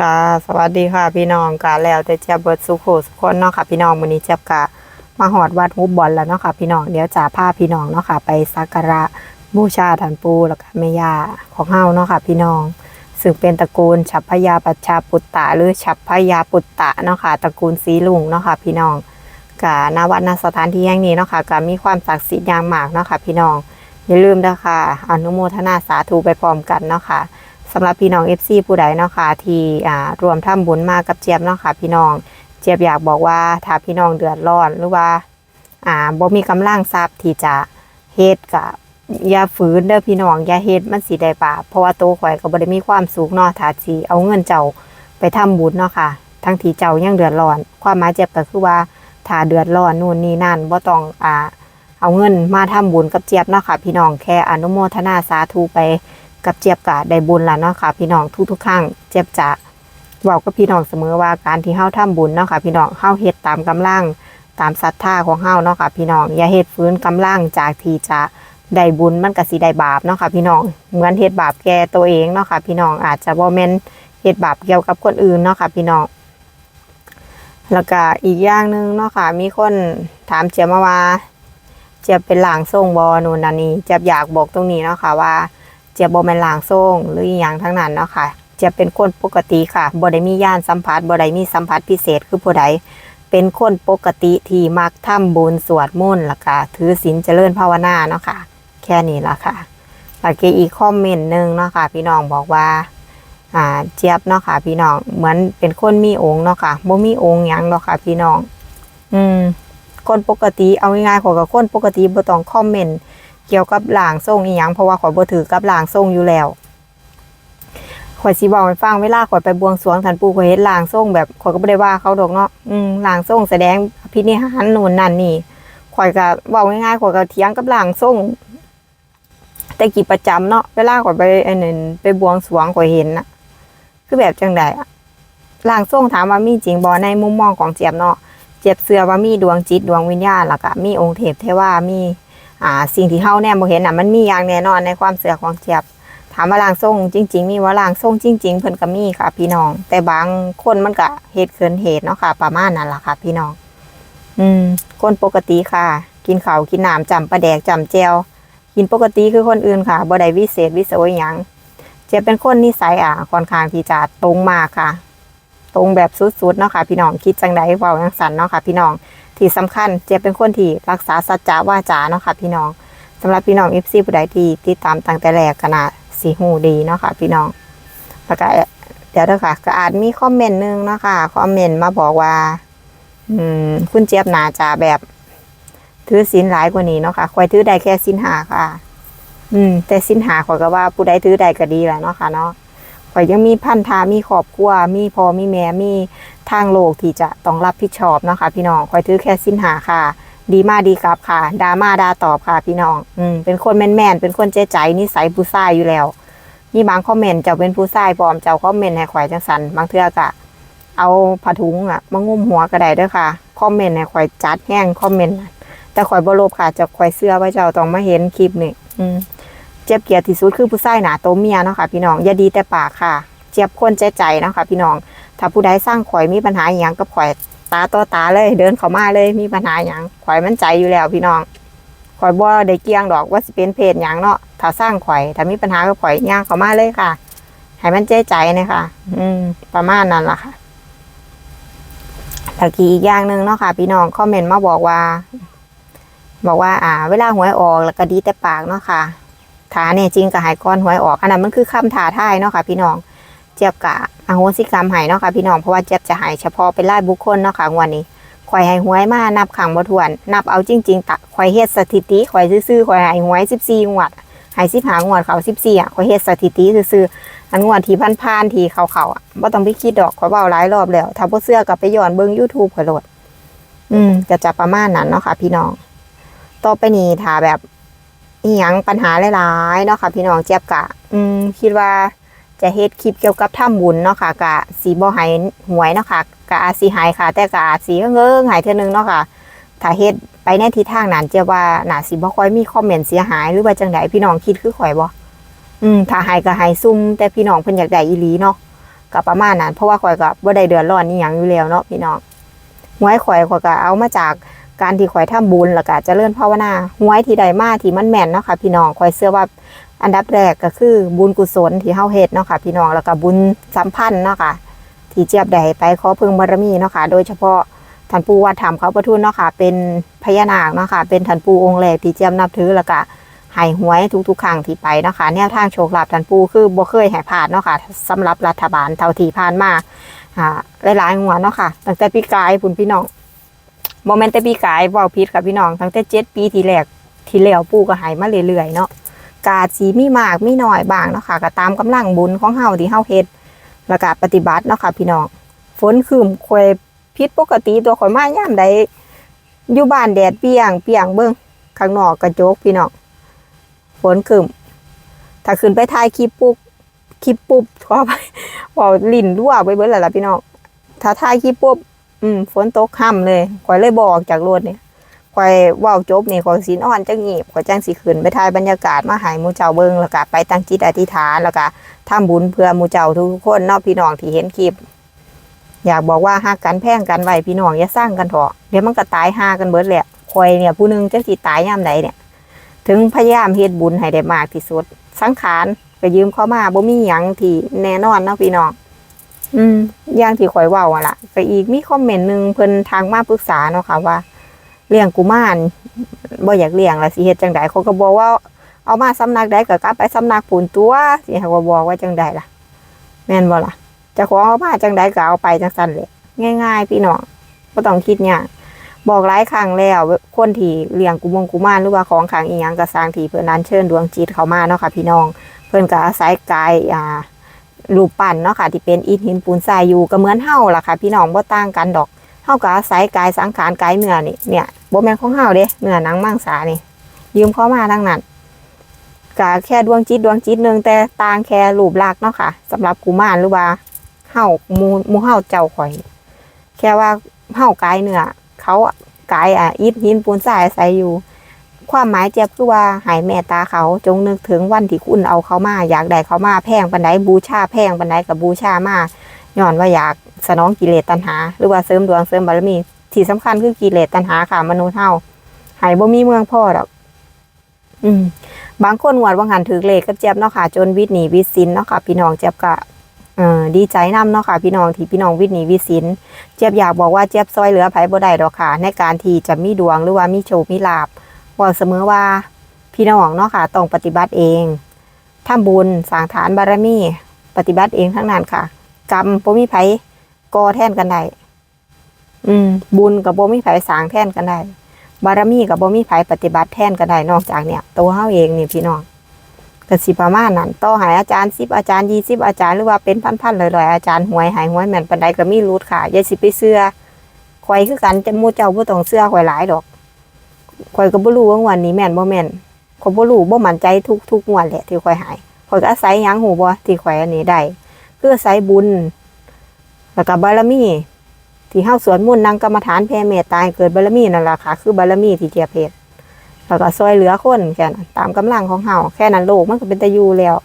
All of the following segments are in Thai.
ค่ะ สวัสดีค่ะพี่น้องกาแล้วแต่เจ็บเบิดสุขสุขคนเนาะค่ะ พี่น้องวันนี้เจ็บกะมาหอดวัดฮุบบอลแล้วเนาะค่ะพี่น้องเดี๋ยวจะพาพี่น้องเนาะค่ะ ไปสักการะบูชาท่านปูแล้วก็แม่ย่าของเฮาเนาะค่ะ พี่น้อง ซึ่งเป็นตระกูลฉัพพยาปัชชาปุตตะหรือฉัพพยาปุตตะเนาะค่ะตระกูลสีลุงเนาะค่ะ พี่น้องกะณวัดณสถานที่แห่งนี้เนาะค่ะก็มีความศักดิ์สิทธิ์อย่างมากเนาะค่ะ พี่น้องอย่าลืมนะคะอนุโมทนาสาธุไปพร้อมกันเนาะค่ะ สำหรับพี่น้อง FC ผู้ใดเนาะค่ะที่อ่ารวมทำบุญมากับเจี๊ยบเนาะค่ะพี่น้อง เจี๊ยบอยากบอกว่าถ้าพี่น้องเดือดร้อนหรือว่าอ่าบ่มีกำลังทรัพย์ที่จะเฮ็ดกับอย่าฝืนเด้อพี่น้องอย่าเฮ็ดมันสิได้บาปเพราะว่าตัวข่อยก็บ่ได้มีความสุขเนาะถ้าสิเอาเงินเจ้าไปทำบุญเนาะค่ะ ทั้งที่เจ้ายังเดือดร้อน ความหมายเจี๊ยบก็คือว่าถ้าเดือดร้อนนู่นนี่นั่นบ่ต้องอ่าเอาเงินมาทำบุญกับเจี๊ยบเนาะค่ะ พี่น้องแค่อนุโมทนาสาธุไป กับเจี๊ยบกะได้บุญแล้วเนาะค่ะ พี่น้องทุกๆครั้งเจี๊ยบจะบอกกับพี่น้องเสมอว่าการที่เฮาทำบุญเนาะค่ะ พี่น้องเฮาเฮ็ดตามกำลังตามศรัทธาของเฮาเนาะค่ะ พี่น้องอย่าเฮ็ดฟื้นกำลังจากที่จะได้บุญมันก็สิได้บาปเนาะค่ะ พี่น้องเหมือนเฮ็ดบาปแก่ตัวเองเนาะค่ะ พี่น้องอาจจะบ่แม่นเฮ็ดบาปเกี่ยวกับคนอื่นเนาะค่ะ พี่น้องแล้วก็อีกอย่างหนึ่งเนาะค่ะ มีคนถามเจี๊ยบมาว่าเจี๊ยบเป็นหลางทรงบอนูนนันนี่เจี๊ยบอยากบอกตรงนี้เนาะค่ะว่า เจียบบอเป็นหลางทรงหรืออหย่างทั้งนั้นเนาะค่ะจี๊ยบเป็นคนปกติค่ะบ่ได้มีญาณสัมผัสบ่ได้มีสัมผัสพิเศษคือผู้ใดเป็นคนปกติที่มักทำบุญสวดมนต์แล้วก็ถือศีลเจริญภาวนาเนาะค่ะ แค่นี้ละค่ะแล้วก็อีกคอมเมนต์หนึ่งเนาะค่ะ พี่น้องบอกว่าอ่าเจี๊ยบเนาะค่ะ พี่น้องเหมือนเป็นคนมีองค์เนาะค่ะบ่มีองค์หยังเนาะค่ะ พี่น้อง อืมคนปกติเอาง่ายๆขอกับคนปกติบ่ต้องคอมเมนต์ เกี่ยวกับหลางทรงอีหยังเพราะว่าข่อยบ่ถือกับหลางทรงอยู่แล้วข่อยสิบอกให้ฟังเวลาข่อยไปบวงสรวงท่านปู่ข่อยเห็นหลางทรงแบบข่อยก็บ่ได้ว่าเขาดอกเนาะอืมหลางทรงแสดงอภินิหารนู่นนั่นนี่ข่อยก็เว้าง่ายๆข่อยก็เถียงกับหลางทรงแต่กี่ประจำเนาะเวลาข่อยไปไอ้นั่นไปบวงสรวงข่อยเห็นน่ะคือแบบจังใดอะหลางทรงถามว่ามีจริงบ่ในมุมมองของเจี๊ยบเนาะเจ็บเสือว่ามีดวงจิตดวงวิญญาณแล้วก็มีองค์เทพเทวามี อ่าสิ่งที่เฮาแน่บ่เห็นน่ะมันมีอย่างแน่นอนในความเสือของเจ็บถามว่าล่างทรงจริง ๆ มีว่าล่างทรงจริง ๆ เพิ่นก็มีค่ะ พี่น้อง แต่บางคนมันก็เหตุเกินเหตุเนาะค่ะ ประมาณนั้นล่ะค่ะ พี่น้อง อืม คนปกติค่ะ กินข้าวกินน้ำจำปลาแดกจำแจวกินปกติคือคนอื่นค่ะบ่ได้วิเศษวิโสอิหยังเจ็บเป็นคนนิสัยอะค่อนข้างที่จะตรงมากค่ะ ตรงแบบสุดๆเนาะค่ะพี่น้องคิดจังใดเว้าจังสันเนาะค่ะพี่น้องที่สำคัญเจ๊เป็นคนที่รักษาสัจจะว่าจาเนาะค่ะพี่น้องสำหรับพี่น้องเอฟซีผู้ใดที่ติดตามตั้งแต่แรกขนาดสีหูดีเนาะค่ะพี่น้องแล้วก็เดี๋ยวเด้อค่ะ ก็อาจมีคอมเมนต์นึงเนาะค่ะคอมเมนต์มาบอกว่า อืม คุณเจี๊ยบนาจะแบบถือศีลหลายกว่านี้เนาะค่ะคอยถือได้แค่ศีลหาค่ะ อืม แต่ศีลหาขอยก็ว่าผู้ใดถือได้ก็ดีแหละเนาะค่ะเนาะ ข่อยยังมีพันธามีครอบครัว มีพ่อมีแม่มีทางโลกที่จะต้องรับผิดชอบเนาะค่ะพี่น้องข่อยถือแค่สิ้นหาค่ะ ดีมาดีครับค่ะดามาดาตอบค่ะพี่น้อง อืมเป็นคนแม่นเป็นคนใจใจนิสัยผู้ชายอยู่แล้วมีบางคอมเมนต์เจ้าเป็นผู้ชายปลอมเจ้าคอมเมนต์ให้ข่อยจังสันบางเทื่อกะเอาผ้าถุงอะมางุมหัวก็ได้ด้อค่ะคอมเมนต์ให้ข่อยจัดแห้งคอมเมนต์น่ะแต่ข่อยบ่ลบค่ะจะข่อยเสื้อไว้เจ้าต้องมาเห็นคลิปนี่อืม จ็บเกียร์ที่สุดคือผู้ชายหนาโตเมียเนาะค่ะพี่น้องอย่าดีแต่ปากค่ะ เจ็บคนใจใจเนาะค่ะพี่น้อง ถ้าผู้ใดสร้างข่อยมีปัญหาอย่างกับข่อยตาต่อตาเลย เดินเข้ามาเลยมีปัญหาอย่างข่อยมั่นใจอยู่แล้วพี่น้องข่อยบ่ได้เกี่ยงดอกว่าสิเป็นเพศหยังเนาะถ้าสร้างข่อย ถ้ามีปัญหากับข่อยย่างเข้ามาเลยค่ะให้มันใจใจนะคะอืม ประมาณนั้นล่ะค่ะตะกี้อีกอย่างหนึ่งเนาะค่ะ พี่น้องคอมเมนต์มาบอกว่า บอกว่า อ่า เวลาหวยออกแล้วก็ดีแต่ปากเนาะค่ะ ถาเนี่ยจริงกับหายก้อนหวยออกอันนั้นมันคือคำท้าทายเนาะค่ะพี่น้องเจี๊ยบกะอโหสิกรรมหายเนาะค่ะพี่น้องเพราะว่าเจี๊ยบจะหายเฉพาะเป็นรายบุคคลเนาะค่ะวันนี้ข่อยให้หวยมานับขังบ่ถ้วน นับเอาจริง ๆตะข่อยเฮ็ดสถิติข่อยซื่อๆข่อยให้หวย14งวดให้15งวดเขา14อะข่อยเฮ็ดสถิติซื่อๆอันงวดที่ผ่านๆที่เขาๆอะบ่ต้องไปคิดดอกข่อยเว้าหลายรอบแล้วถ้าบ่เชื่อก็ไปย้อนเบิ่ง YouTube ข่อยโหลดอืมก็จะประมาณนั้นเนาะค่ะพี่น้องต่อไปนี้ถ้าแบบ อีหยังปัญหาหลายๆเนาะค่ะ พี่น้องเจี๊ยบกะ อืมคิดว่าจะเฮ็ดคลิปเกี่ยวกับทำบุญเนาะค่ะกะสีบ่หายหวยเนาะค่ะกะอาสิหายค่ะ แต่กะอาสิเงิงหายเทื่อนึงเนาะค่ะถ้าเฮ็ดไปในทิศทางนั้นเจียว่าน่าสิบ่ค่อยมีคอมเมนต์เสียหายหรือว่าจังไดพี่น้องคิดคือข่อยบ่อืมถ้าหายก็หายซุ่มแต่พี่น้องเพิ่นอยากได้อีหลีเนาะก็ประมาณนั้นเพราะว่าข่อยก็บ่ได้เดือดร้อนอีหยังอยู่แล้วเนาะพี่น้องหวยข่อยข่อยก็เอามาจาก การที่ข่อยทำบุญแล้วก็เจริญภาวนาหวยที่ใดมาที่มันแม่นเนาะค่ะพี่น้องข่อยเชื่อว่าอันดับแรกก็คือบุญกุศลที่เฮาเฮ็ดเนาะค่ะพี่น้องแล้วก็บุญสัมพันธ์เนาะค่ะที่เจี๊ยบได้ไปขอพึ่งบารมีเนาะค่ะโดยเฉพาะท่านปู่วัดธรรมเขาประทุนเนาะค่ะเป็นพญานาคเนาะค่ะเป็นท่านปู่องค์แรกที่เจียบนับถือแล้วก็ให้หวยทุกๆครั้งที่ไปเนาะค่ะแนวทางโชคลาภท่านปู่คือบ่เคยให้พลาดเนาะค่ะสำหรับรัฐบาลเท่าที่ผ่านมาอ่าหลายๆงวดเนาะค่ะตั้งแต่ปีกายพุ่นพี่น้อง บ่แม่นแต่ปีกายเว้าผิดค่ะพี่น้องตั้งแต่7ปีที่แรกที่แล้วปู่ก็ให้มาเรื่อยๆเนาะกาสีมีมากมีน้อยบางเนาะค่ะก็ตามกำลังบุญของเฮาที่เฮาเฮ็ดแล้วก็ปฏิบัติเนาะค่ะพี่น้องฝนคืมควยพิษปกติตัวข่อยมายามใดอยู่บ้านแดดเปียงเปียงเบิ่งข้างนอกกระจกพี่น้องฝนคืมถ้าขึ้นไปถ่ายคลิปปุ๊บคลิปปุ๊บขอไปบอกลิ่นรั่วไปเบิดแล้วล่ะพี่น้องถ้าถ่ายคลิปปุ๊บ อืมฝนตกค่ำเลยข่อยเลยบอกจากรถเนี่ยข่อยว้าวจบนี่ข่อยสินอ่อนจังงีบข่อยจังสิขึ้นไปถ่ายบรรยากาศมาห้หมู่เจ้าเบิงแล้วก็ไปตั้งจิตอธิษฐานแล้วก็ทำบุญเพื่อมูเจ้าทุกคนนอกพี่น้องที่เห็นคลิป อยากบอกว่าหักกันแพ่งกันไว้พี่น้องอย่าสร้างกันเถอะเดี๋ยวมันก็ตายหากันเบิดแหละคอยเนี่ยผู้หนึงจะสิตายยามใดเนี่ย ถึงพยายามเฮ็ดบุญให้ได้มากที่สุด สังขารก็ยืมเข้ามาบ่มีหยังที่แน่นอนเนาะพี่น้อง อืมอย่างที่ข่อยเว้าอะล่ะก็อีกมีคอมเมนต์หนึ่งเพิ่นทางมาปรึกษาเนาะค่ะว่าเลี้ยงกุมารบ่อยากเลี้ยงล่ะสิเฮ็ดจังได๋เขาก็บอกว่า เอามาสำนักใดก็กลับไปสำนักปูนตัวสิให้ว่าบอกว่าจังใดล่ะ แม่นบ่ล่ะจะของเอามาจังใดก็เอาไปจังซั่นแหละง่าย ๆ พี่น้องบ่ต้องคิดยากบอกหลายครั้งแล้ว คนที่เลี้ยงกุมงกุมารหรือว่าของขังอีหยังก็สร้างที่เพิ่นนั้นเชิญดวงจิตเข้ามาเนาะค่ะพี่น้อง เพิ่นก็อาศัยกายอ่า รูปปั้นเนาะค่ะที่เป็นอิฐหินปูนทรายอยู่ก็เหมือนเฮาล่ะค่ะ พี่น้องบ่ต่างกันดอกเฮาก็อาศัยกายสังขารกายเนื้อนี่เนี่ยบ่แม่นของเฮาเด้เนื้อหนังมังสานี่ ยืมเข้ามาทั้งนั้นก็แค่ดวงจิตดวงจิตหนึ่งแต่ต่างแค่รูปลักษณ์เนาะค่ะสำหรับกุมารหรือว่าเฮาหมูหมูเฮาเจ้าข่อย แค่ว่าเฮากายเนื้อเขากายอะอิฐหินปูนทรายอาศัยอยู่ ความหมายเจ็บคือว่าหายแม่ตาเขาจงนึกถึงวันที่คุณเอาเขามาอยากได้เขามาแพงปันไดบูชาแพงปันไดกับบูชามาย้อนว่าอยากสนองกิเลสตัณหา หรือว่าเสริมดวงเสริมบารมีที่สำคัญคือกิเลสตัณหาค่ะมนุษย์เฮาหายบ่มีเมืองพ่อดอก อืม บางคนหวดว่างหันถือเลขกับเจี๊ยบเนาะค่ะ จนวิทย์หนีวิสินเนาะค่ะ พี่น้องเจี๊ยบก็เอ่อดีใจนํเนาะค่ะพี่น้องที่พี่น้องวิทย์หนีวิสินเจี๊ยบอยากบอกว่าเจี๊ยบซอยเหลือไผบ่ได้ดอกค่ะ ในการที่จะมีดวงหรือว่ามีโชคมีลาภ บอกเสมอว่าพี่น้องเนาะค่ะต้องปฏิบัติเองทำบุญสร้างฐานบารมีปฏิบัติเองทั้งนั้นค่ะ กรรมบ่มีไผก่อแทนกันได้อืม บุญกับบ่มีไผสร้างแทนกันได้บารมีกับบ่มีไผปฏิบัติแทนก็ได้นอกจากเนี่ย ตัวเฮาเองนี่พี่น้องก็สิประมาณนั้นต่อหายอาจารย์10อาจารย์20อาจารย์หรือว่าเป็นพันๆร้อยๆอาจารย์หวยหายหวยแม่นปานใดก็มีรูดค่ะอย่าสิไปเชื่อข่อยคือกันจะมู่เจ้าบ่ต้องเชื่อข่อยหลายดอก ข่อยก็บ่รู้ว่างวันนี้แม่นบ่แม่นข่อยบ่รู้บ่มั่นใจทุกทุกงวดแหละที่ข่อยหายข่อยก็อาศัยหยังหูบ่ที่ข่อยอันนี้ได้คืออาศัยบุญแล้วก็บารมี ที่เฮาสวดมนต์นั่งกรรมฐานแผ่เมตตาเกิดบารมีนั่นล่ะค่ะคือบารมีที่เจียเพชรแล้วก็ซอยเหลือคนแค่นั้นตามกำลังของเฮาแค่นั้นโลกมันก็เป็นตะยูแล้ว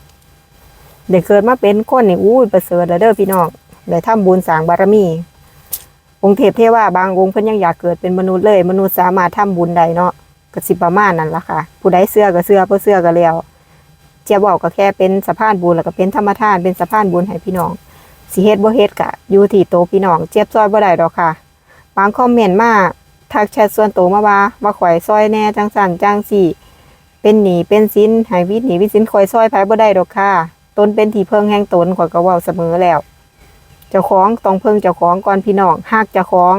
เด็กเกิดมาเป็นคนนี่อู้ประเสริฐแล้วเด้อพี่น้องได้ทำบุญสร้างบารมี องค์เทพเทวาบางองค์เพิ่นยังอยากเกิดเป็นมนุษย์เลย มนุษย์สามารถทำบุญได้เนาะก็สิประมาณนั้นล่ะค่ะ ผู้ใดเชื่อก็เชื่อบ่เชื่อก็แล้วเจียบอกก็แค่เป็นสะพานบุญแล้วก็เป็นธรรมทานเป็นสะพานบุญให้พี่น้องสิเฮ็ดบ่เฮ็ดกะอยู่ที่โตพี่น้องเจี๊ยบซอยบ่ได้ดอกค่ะ บางคอมเมนต์มาทักแชทส่วนตัวมาว่าว่าข่อยซอยแน่จังสั่นจังสี่ เป็นหนีเป็นสินให้วิหนีวิทย์สินข่อยซอยไผบ่ได้ดอกค่ะตนเป็นที่เพิงแห่งตนข่อยก็เว้าเสมอแล้ว จ้าของต้องเพิ่งเจ้าของก่อนพี่น้องฮักเจ้าของ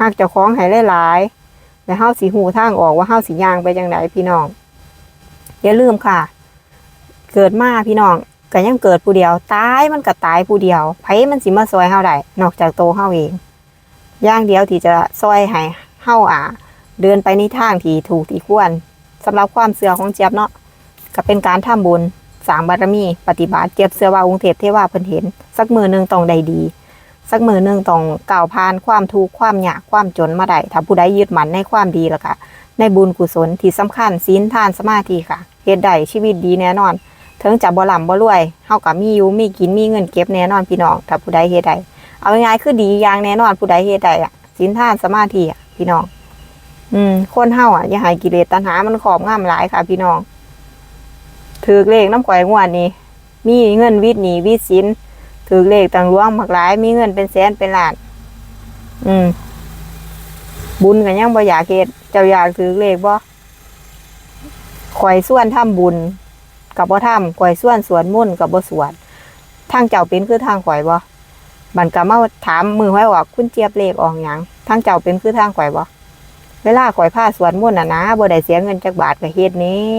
ฮักเจ้าของให้หลายๆแล้วเฮาสิฮู้ทางออกว่าเฮาสิย่างไปจังไดพี่น้องอย่าลืมค่ะ เกิดมาพี่น้องก็ยังเกิดผู้เดียวตายมันก็ตายผู้เดียวไผมันสิมาซอยเฮาได้นอกจากโตเฮาเองย่างเดียวที่จะซอยให้เฮาอ่า เดินไปในทางที่ถูกที่ควรสำหรับความเสื่อของเจี๊ยบเนาะก็เป็นการทำบุญ สร้างบารมี ปฏิบัติเจี๊ยบเชื่อว่าองค์เทพเทวาเพิ่นเห็น สักมือหนึ่งต้องได้ดี สักมือหนึ่งต้องก้าวผ่านความทุกข์ความยากความจนมาได้ถ้าผู้ใดยึดมั่นในความดีแล้วก็ในบุญกุศลที่สำคัญศีลทานสมาธิค่ะเฮ็ดได้ชีวิตดีแน่นอนถึงจะบ่ล่ำบ่รวยเฮาก็มีอยู่มีกินมีเงินเก็บแน่นอนพี่น้องถ้าผู้ใดเฮ็ดได้เอาง่ายๆคือดีอย่างแน่นอนผู้ใดเฮ็ดได้อะศีลทานสมาธิอะพี่น้อง อืมคนเฮาอะอย่าให้กิเลสตัณหามันครอบงำหลายค่ะ พี่น้อง ถือเลขน้ำข่อยงวดนี้ มีเงินวิทย์หนีวิทย์สินถือเลขต่างหลวงมากหลาย มีเงินเป็นแสนเป็นล้าน อืม บุญกันยังบ่อยากเฮ็ดเจ้าอยากถือเลขบ่ข่อยส่วนทำบุญกับบ่ทำข่อยส่วนสวนมุ่นกับบ่สวดทางเจ้าเป็นคือทางข่อยบ่มันก็มาถามมือไว้ว่าคุณเจี๊ยบเลขออกหยังทางเจ้าเป็นคือทางข่อยบ่เวลาข่อยพาสวดมุ่นน่ะนะบ่ได้เสียเงินจักบาทก็เฮ็ดนี้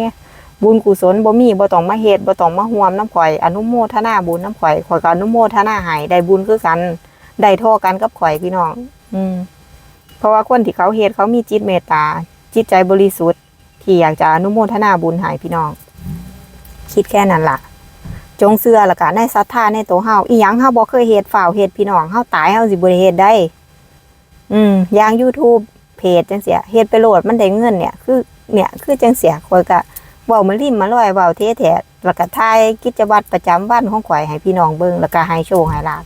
บุญกุศลบ่มีบ่ต้องมาเฮ็ดบ่ต้องมาห่วมน้ำข่อย อนุโมทนาบุญน้ำข่อยข่อยก็อนุโมทนาให้ได้บุญคือกันได้ท่อกันกับข่อยพี่น้อง อืม เพราะว่าคนที่เขาเฮ็ดเขามีจิตเมตตา จิตใจบริสุทธิ์ ที่อยากจะอนุโมทนาบุญให้พี่น้อง คิดแค่นั้นล่ะ จงเชื่อละกันในศรัทธาในตัวเฮาอีหยังเฮาบ่เคยเฮ็ดฝ่าวเฮ็ดพี่น้องเฮาตายเฮาสิบ่ได้เฮ็ดได้ อืมอย่าง YouTube เพจจังเสียเฮ็ดไปโหลดมันได้เงินเนี่ย คือ เนี่ย คือจังเสียข่อยก็ เว้ามาริมมาลอยเว้าเทแท้แล้วก็ถ่ายกิจวัตรประจำวันของข่อยให้พี่น้องเบิ่งแล้วก็ให้โชคให้ลาบ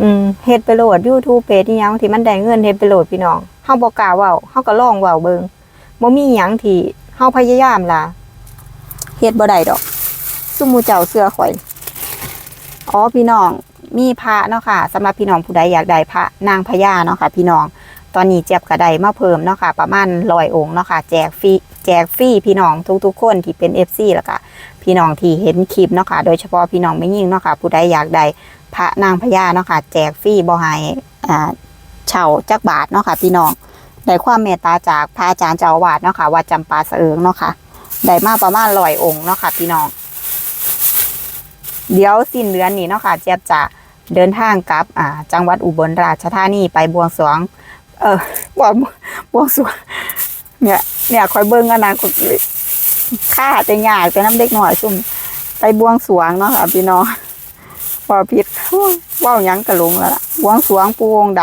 อืมเฮ็ดไปโหลด YouTube เพจอีหยังที่มันได้เงินเฮ็ดไปโหลดพี่น้องเฮาบ่กล้าเว้าเฮาก็ลองเว้าเบิ่งบ่มีหยังที่เฮาพยายามล่ะเฮ็ดบ่ได้ดอกซุมมูเจ้าเสื้อข่อยอ๋อพี่น้องมีพระเนาะค่ะสำหรับพี่น้องผู้ใดอยากได้พระนางพญาเนาะค่ะ พี่น้อง ตอนนี้เจ็บกระไดมาเพิ่มเนาะค่ะ ประมาณร้อยองค์เนาะค่ะ แจกฟรีแจกฟรีพี่น้องทุกๆคนที่เป็น FC แล้วก็พี่น้องที่เห็นคลิปเนาะค่ะ โดยเฉพาะพี่น้องไม่ยิ่งเนาะค่ะ ผู้ใดอยากได้พระนางพญาเนาะค่ะ แจกฟรีบ่ให้อ่าเช่าจักบาทเนาะค่ะ พี่น้องได้ความเมตตาจากพระอาจารย์เจ้าวาสเนาะค่ะวัดจำปาสะเอิงเนาะค่ะได้มาประมาณร้อยองค์เนาะค่ะ พี่น้อง เดี๋ยวสิ้นเดือนนี้เนาะค่ะเจี๊ยบจะเดินทางกลับจังหวัดอุบลราชธานีไปบวงสรวง เออบอกบวสวงเนี่ยเนี่ยคอยเบิ้งอนาคตค่าแต่ยากแต่น้ำเด็กหน่อยซุ่มไปบวงสวงเนาะค่ะพี่น้องพอผิดว่าหยังกระลงแล้วล่ะบวงสวงปูวงด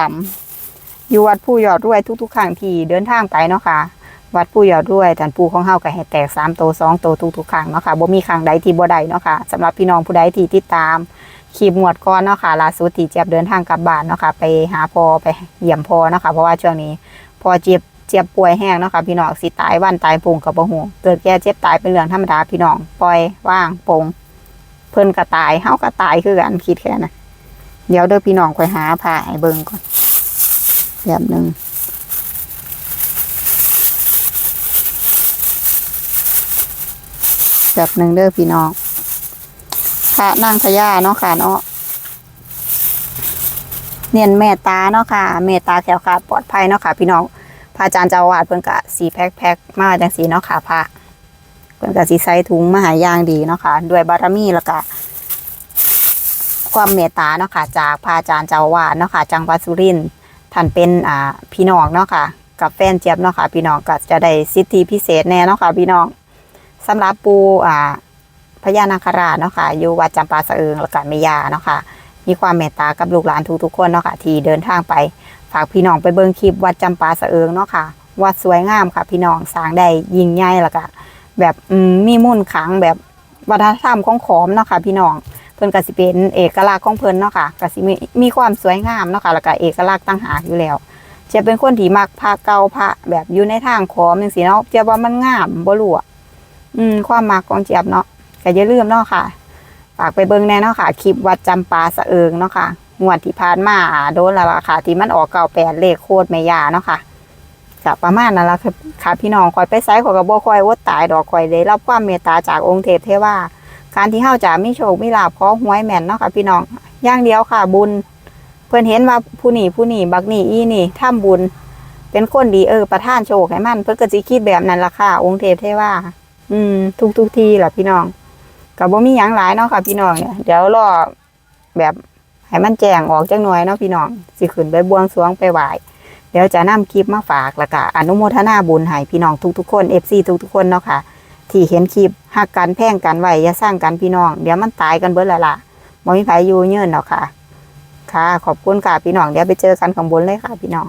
ำอยู่วัดผู้ยอดด้วยทุกๆครั้งที่เดินทางไปเนาะค่ะวัดผู้ยอดด้วยท่านปู่ของเฮาก็ให้แตกสามโตสองโตทุกๆครั้งเนาะค่ะบ่มีครั้งใดที่บ่ได้เนาะค่ะสำหรับพี่น้องผู้ใดที่ติดตาม คลิปหมวดก่อนเนาะค่ะล่าสุดที่เจี๊ยบเดินทางกลับบ้านเนาะค่ะไปหาพ่อไปเยี่ยมพ่อเนาะค่ะเพราะว่าช่วงนี้พ่อเจ็บเจ็บป่วยแห้งเนาะค่ะพี่น้องสิตายวันตายปุงกับบ่ฮู้เกิดแก่เจ็บตายเป็นเรื่องธรรมดาพี่น้องปล่อยว่างปงเพิ่นก็ตายเฮาก็ตายคือกันคิดแค่นั้นเดี๋ยวเด้อพี่น้องคอยหาผ้าให้เบิ่งก่อนแบบหนึ่งแบบหนึ่งเด้อพี่น้อง พระนางพญาเนาะค่ะเนาะเนียนเมตตาเนาะค่ะ เมตตาแคล้วคลาดปลอดภัยเนาะค่ะ พี่น้องพระอาจารย์เจ้าวาดเพิ่นกะสีแพ็คแพ็คมาจังสีเนาะค่ะพระเพิ่นกะสีใส่ถุงมาหายางดีเนาะค่ะ ด้วยบารมีแล้วก็ความเมตตาเนาะค่ะ จากพระอาจารย์เจ้าวาดเนาะค่ะ จังหวัดสุรินทร์ท่านเป็นอ่าพี่น้องเนาะค่ะ กับแฟนเจี๊ยบเนาะค่ะ พี่น้องก็จะได้สิทธิพิเศษแน่เนาะค่ะ พี่น้องสำหรับปูอ่า พญานาคราชเนาะค่ะอยู่วัดจำปาสะเอิงแล้วก็เมยาเนาะค่ะ มีความเมตตากับลูกหลานทุกๆคนเนาะค่ะที่เดินทางไปฝากพี่น้องไปเบิ่งคลิปวัดจำปาสะเอิงเนาะค่ะวัดสวยงามค่ะ พี่น้องสร้างได้ยิ่งใหญ่แล้วก็แบบมีมุ่นขังแบบวัฒนธรรมของขอมเนาะค่ะพี่น้องเพิ่นกสิเป็นเอกลักษณ์ของเพิ่นเนาะค่ะกสิมีมีความสวยงามเนาะค่ะแล้วก็เอกลักษณ์ต่างหากอยู่แล้วจะเป็นคนที่มักพระเก่าพระแบบอยู่ในทางขอมจังซี่เนาะจะว่ามันงามบ่รู้อะอืมความมักของเจี๊ยบเนาะ ก็อย่าลืมเนาะค่ะฝากไปเบิ่งแน่เนาะค่ะคลิปวัดจำปาสะเอิงเนาะค่ะงวดที่ผ่านมาโดนแล้วล่ะค่ะ ที่มันออกเก่าแปดเลขโคตรแม่ยาเนาะค่ะก็ประมาณนั้นละค่ะพี่น้องคอยไปไซส์ขอยกับบ่คอยว่าตายดอกคอยได้รับความเมตตาจากองค์เทพเทว่าการที่เฮาจะมีโชคมีลาภขอหวยแม่นเนาะค่ะพี่น้องอย่างเดียวค่ะ บุญ เพิ่อนเห็นว่าผู้นี้ผู้นี้บักนี้อีนี่ทำบุญ เป็นคนดีเออประทานโชคให้มันเพิ่นก็สิคิดแบบนั้นละค่ะ องค์เทพเทว่า อืม ทุกทุกทีแหละพี่น้อง กับบ่มีหยังหลายเนาะค่ะ พี่น้องเนี่ยเดี๋ยวรอแบบให้มันแจ้งออกจังหน่อยเนาะพี่น้องสิขึ้นไปบวงสรวงไปไหว้เดี๋ยวจะนำคลิปมาฝากแล้วก็อนุโมทนาบุญให้พี่น้องทุกๆคน FC ทุกๆคนเนาะค่ะที่เห็นคลิปหักกันแพ่งกันไว้อย่าสร้างกันพี่น้อง เดี๋ยวมันตายกันเบิดละล่ะบ่มีไผอยู่เยินหรอกค่ะ ค่ะ ขอบคุณค่ะพี่น้องเดี๋ยวไปเจอกันข้างบนเลยค่ะพี่น้อง